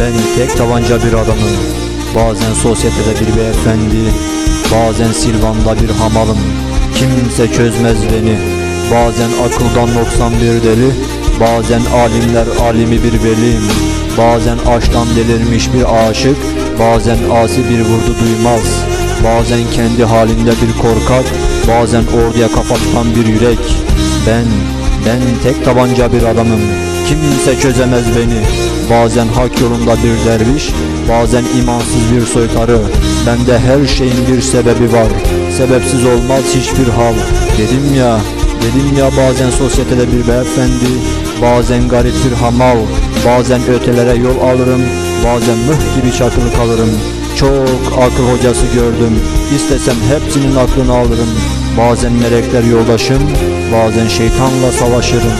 Ben tek tabanca bir adamım. Bazen sosyetede bir beyefendi Bazen Silvan'da bir hamalım. Kimse çözmez beni. Bazen akıldan 91 deli Bazen alimler alimi bir velim Bazen aşktan delirmiş bir aşık Bazen asi bir vurdu duymaz. Bazen kendi halinde bir korkak Bazen orduya kafa tutan bir yürek. Ben, ben tek tabanca bir adamım. Kimse çözemez beni Bazen hak yolunda bir derviş Bazen imansız bir soytarı. Bende her şeyin bir sebebi var. Sebepsiz olmaz hiçbir hal. Dedim ya Dedim ya bazen sosyetede bir beyefendi Bazen garip bir hamal. Bazen ötelere yol alırım Bazen mıh gibi çakılı kalırım. Çok akıl hocası gördüm İstesem hepsinin aklını alırım. Bazen melekler yoldaşım Bazen şeytanla savaşırım